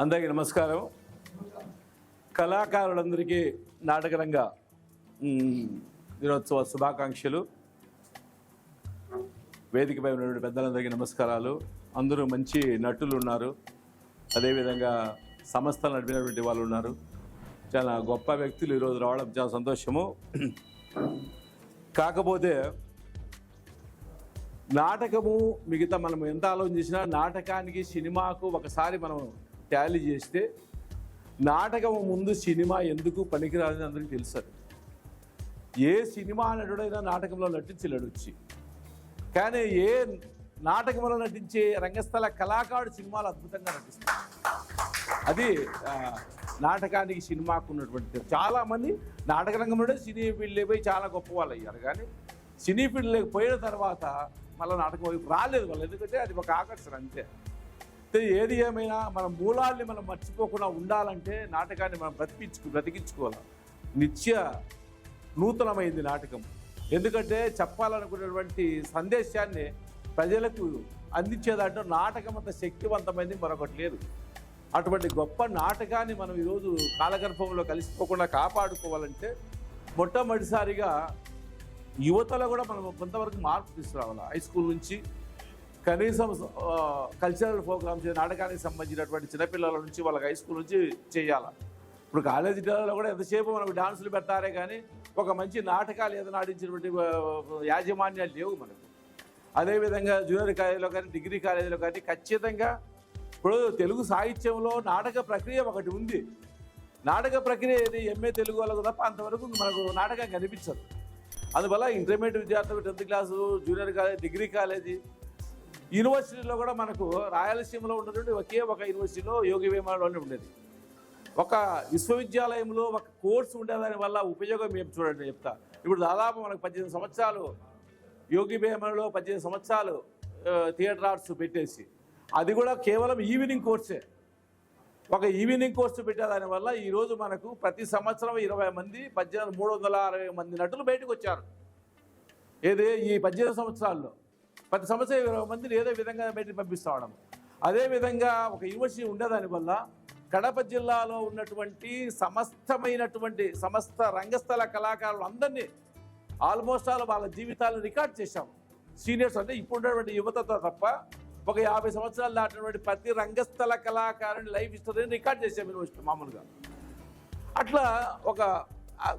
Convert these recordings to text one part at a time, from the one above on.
అందరికీ నమస్కారం. కళాకారులందరికీ నాటకరంగ దినోత్సవ శుభాకాంక్షలు. వేదికపై ఉన్నటువంటి పెద్దలందరికీ నమస్కారాలు. అందరూ మంచి నటులు ఉన్నారు. అదేవిధంగా సంస్థలు నడిపినటువంటి వాళ్ళు ఉన్నారు. చాలా గొప్ప వ్యక్తులు ఈరోజు రావడం చాలా సంతోషము. కాకపోతే నాటకము మిగతా మనం ఎంత ఆలోచించినా నాటకానికి సినిమాకు ఒకసారి మనం ట్యాలీ చేస్తే నాటకం ముందు సినిమా ఎందుకు పనికిరాదని అందరికీ తెలుసు ఏ సినిమా నటుడైనా నాటకంలో నటించలేడు వచ్చి. కానీ ఏ నాటకంలో నటించే రంగస్థల కళాకారుడు సినిమాలు అద్భుతంగా నటిస్తారు అది నాటకానికి సినిమాకు ఉన్నటువంటి చాలామంది నాటక రంగంలోనే సినీ ఫీల్డ్ పోయి చాలా గొప్ప వాళ్ళు అయ్యారు. కానీ సినీ ఫీల్డ్లోకి పోయిన తర్వాత మళ్ళీ నాటకం వైపు రాలేదు వాళ్ళు. ఎందుకంటే అది ఒక ఆకర్షణ అంతే. ఏది ఏమైనా మన మూలాల్ని మనం మర్చిపోకుండా ఉండాలంటే నాటకాన్ని మనం బ్రతికించు బ్రతికించుకోవాలి. నిత్య నూతనమైంది నాటకం. ఎందుకంటే చెప్పాలనుకున్నటువంటి సందేశాన్ని ప్రజలకు అందించేదాంట్లో నాటకం అంత శక్తివంతమైంది మరొకటి లేదు. అటువంటి గొప్ప నాటకాన్ని మనం ఈరోజు కాలగర్భంలో కలిసిపోకుండా కాపాడుకోవాలంటే మొట్టమొదటిసారిగా యువతలో కూడా మనం కొంతవరకు మార్పు తీసుకురావాలి. హై స్కూల్ నుంచి కనీసం కల్చరల్ ప్రోగ్రామ్స్ నాటకానికి సంబంధించినటువంటి చిన్నపిల్లల నుంచి వాళ్ళకి హై స్కూల్ నుంచి చేయాలి? ఇప్పుడు కాలేజీలలో కూడా ఎంతసేపు మనకు డాన్సులు పెడతారే కానీ ఒక మంచి నాటకాలు ఏదైనా ఆడించినటువంటి యాజమాన్యాలు లేవు మనకు. అదేవిధంగా జూనియర్ కాలేజీలో కానీ డిగ్రీ కాలేజీలో కానీ ఖచ్చితంగా ఇప్పుడు తెలుగు సాహిత్యంలో నాటక ప్రక్రియ ఒకటి ఉంది. నాటక ప్రక్రియ ఏది? ఎంఏ తెలుగు వాళ్ళకు తప్ప అంతవరకు మనకు నాటకం కనిపించదు. అందువల్ల ఇంటర్మీడియట్ విద్యార్థులు tenth class junior college degree college యూనివర్సిటీలో కూడా మనకు రాయలసీమలో ఉన్నటువంటి ఒకే ఒక యూనివర్సిటీలో యోగి వేమాలోనే ఉండేది. ఒక విశ్వవిద్యాలయంలో ఒక కోర్సు ఉండేదాని వల్ల ఉపయోగం ఏం చూడండి చెప్తా. ఇప్పుడు దాదాపు మనకు పద్దెనిమిది సంవత్సరాలు యోగి భీమలో పద్దెనిమిది సంవత్సరాలు థియేటర్ ఆర్ట్స్ పెట్టేసి అది కూడా కేవలం ఈవినింగ్ కోర్సే. ఒక ఈవినింగ్ కోర్సు పెట్టేదాని వల్ల ఈరోజు మనకు ప్రతి సంవత్సరం ఇరవై మంది పద్దెనిమిది మూడు వందల అరవై మంది నటులు బయటకు వచ్చారు. ఏది? ఈ పద్దెనిమిది సంవత్సరాల్లో. ప్రతి సంవత్సరం ఇరవై మందిని ఏదో విధంగా బయటికి పంపిస్తా అదే అదేవిధంగా ఒక యూనివర్సిటీ ఉండేదాని వల్ల కడప జిల్లాలో ఉన్నటువంటి సమస్తమైనటువంటి సమస్త రంగస్థల కళాకారులు అందరినీ ఆల్మోస్ట్ ఆల్ వాళ్ళ జీవితాలను రికార్డ్ చేశాం. సీనియర్స్ అంటే ఇప్పుడు ఉన్నటువంటి యువతతో తప్ప ఒక యాభై సంవత్సరాలు దాటినటువంటి ప్రతి రంగస్థల కళాకారుని లైఫ్ హిస్టరీని రికార్డ్ చేసాం యూనివర్సిటీ మామూలుగా. అట్లా ఒక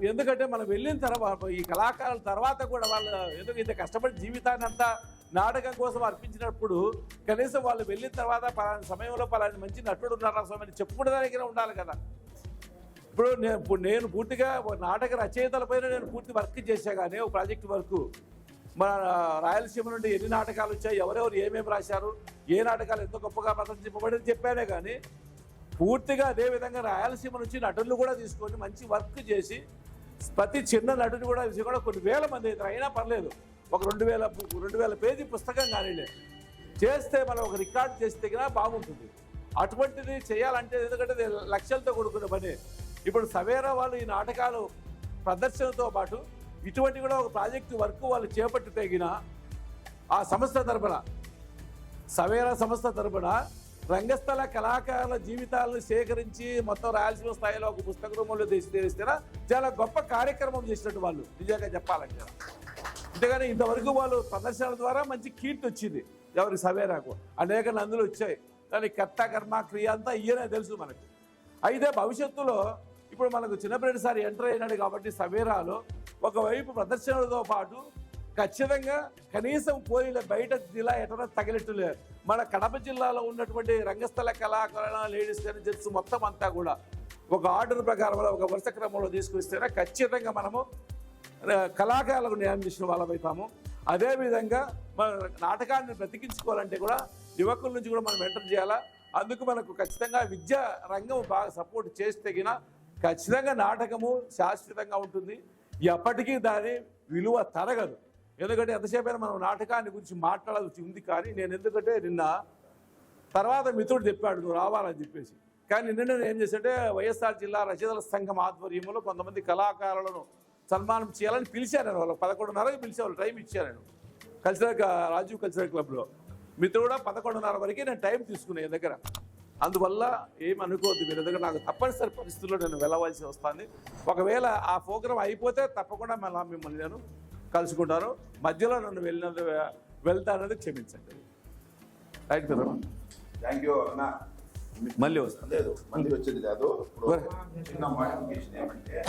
ఎందుకంటే మనం వెళ్ళిన తర్వాత ఈ కళాకారుల తర్వాత కూడా వాళ్ళు ఎందుకు ఇంత కష్టపడి జీవితాన్ని అంతా నాటకం కోసం అర్పించినప్పుడు కనీసం వాళ్ళు వెళ్ళిన తర్వాత పలానా సమయంలో పలానా మంచి నటుడు ఉన్నారు ఆ సమయం చెప్పుకోవడానికి ఉండాలి కదా. ఇప్పుడు నేను ఇప్పుడు నేను పూర్తిగా నాటక రచయితలపైన నేను పూర్తి వర్క్ చేశా కానీ ఒక ప్రాజెక్ట్ వర్క్. మన రాయలసీమ నుండి ఎన్ని నాటకాలు వచ్చాయి ఎవరెవరు ఏమేమి రాశారు ఏ నాటకాలు ఎంత గొప్పగా ప్రదర్శింపబడి చెప్పానే కానీ పూర్తిగా అదే విధంగా రాయలసీమ నుంచి నటులు కూడా తీసుకొని మంచి వర్క్ చేసి ప్రతి చిన్న నటుడు కూడా ఇది కూడా కొన్ని వేల మంది అయినా పర్లేదు. ఒక రెండు వేల రెండు వేల పేజీ పుస్తకం కానీ చేస్తే మనం ఒక రికార్డ్ చేస్తే కన్నా బాగుంటుంది. అటువంటిది చేయాలంటే ఎందుకంటే ఇది లక్ష్యాలతో కూడుకున్న పని. ఇప్పుడు సవేరా వాళ్ళు ఈ నాటకాలు ప్రదర్శనతో పాటు ఇటువంటి కూడా ఒక ప్రాజెక్టు వర్క్ వాళ్ళు చేపట్టి తగిన ఆ సంస్థ తరపున సవేరా సంస్థ తరపున రంగస్థల కళాకారుల జీవితాలను సేకరించి మొత్తం రాయలసీమ స్థాయిలో ఒక పుస్తక రూపంలో తీసి చాలా గొప్ప కార్యక్రమం చేసినట్టు వాళ్ళు నిజంగా చెప్పాలంటే. అంతేగాని ఇంతవరకు వాళ్ళు ప్రదర్శనల ద్వారా మంచి కీర్తి వచ్చింది. ఎవరి సవేరాకు అనేక నందులు వచ్చాయి. దాని కర్త కర్మ క్రియ అంతా ఇయ్యనే తెలుసు మనకు. అయితే భవిష్యత్తులో ఇప్పుడు మనకు చిన్నపిరెడ్డి సార్ ఎంటర్ అయినాడు కాబట్టి సవేరాలో ఒకవైపు ప్రదర్శనలతో పాటు ఖచ్చితంగా కనీసం పోయిన బయట జిల్లా ఎటన లేదు మన కడప జిల్లాలో ఉన్నటువంటి రంగస్థల కళాకారణ లేడీస్ కానీ జెంట్స్ మొత్తం అంతా కూడా ఒక ఆర్డర్ ప్రకారం ఒక వరుస క్రమంలో తీసుకొస్తేనే ఖచ్చితంగా మనము కళాకారులకు న్యాయం చేసిన వాళ్ళమవుతాము అదేవిధంగా మన నాటకాన్ని బ్రతికించుకోవాలంటే కూడా యువకుల నుంచి కూడా మనం ఎంటర్ చేయాలా? అందుకు మనకు ఖచ్చితంగా విద్యా రంగం బాగా సపోర్ట్ చేసి తగిన ఖచ్చితంగా నాటకము శాశ్వతంగా ఉంటుంది. ఎప్పటికీ దాని విలువ తరగదు. ఎందుకంటే ఎంతసేపైనా మనం నాటకాన్ని గురించి మాట్లాడాల్సి ఉంది కానీ నేను ఎందుకంటే నిన్న తర్వాత మిత్రుడు చెప్పాడు నువ్వు రావాలని చెప్పేసి. కానీ నిన్న నేను ఏం చేశాంటే వైఎస్ఆర్ జిల్లా రచయితల సంఘం ఆధ్వర్యంలో కొంతమంది కళాకారులను సన్మానం చేయాలని పిలిచాను నేను వాళ్ళకి పదకొండున్నరకి పిలిచేవాళ్ళు టైం ఇచ్చాను నేను. కల్చరల్ రాజీవ్ కల్చరల్ క్లబ్లో. మిత్రుడు కూడా పదకొండున్నర వరకు నేను టైం తీసుకున్నాను దగ్గర. అందువల్ల ఏం అనుకోవద్దు మీరు ఎందుకంటే నాకు తప్పనిసరి పరిస్థితుల్లో నేను వెళ్ళవలసి వస్తుంది. ఒకవేళ ఆ ప్రోగ్రాం అయిపోతే తప్పకుండా మళ్ళీ మిమ్మల్ని నేను కలుసుకుంటాను. మధ్యలో నన్ను వెళ్ళినది వెళ్తానది క్షమించండి. రైట్ కదా థ్యాంక్ యూ అన్న. మళ్ళీ వస్తాను. లేదు మళ్ళీ వచ్చేది కాదు. చిన్న మోడిఫికేషన్ ఏమంటే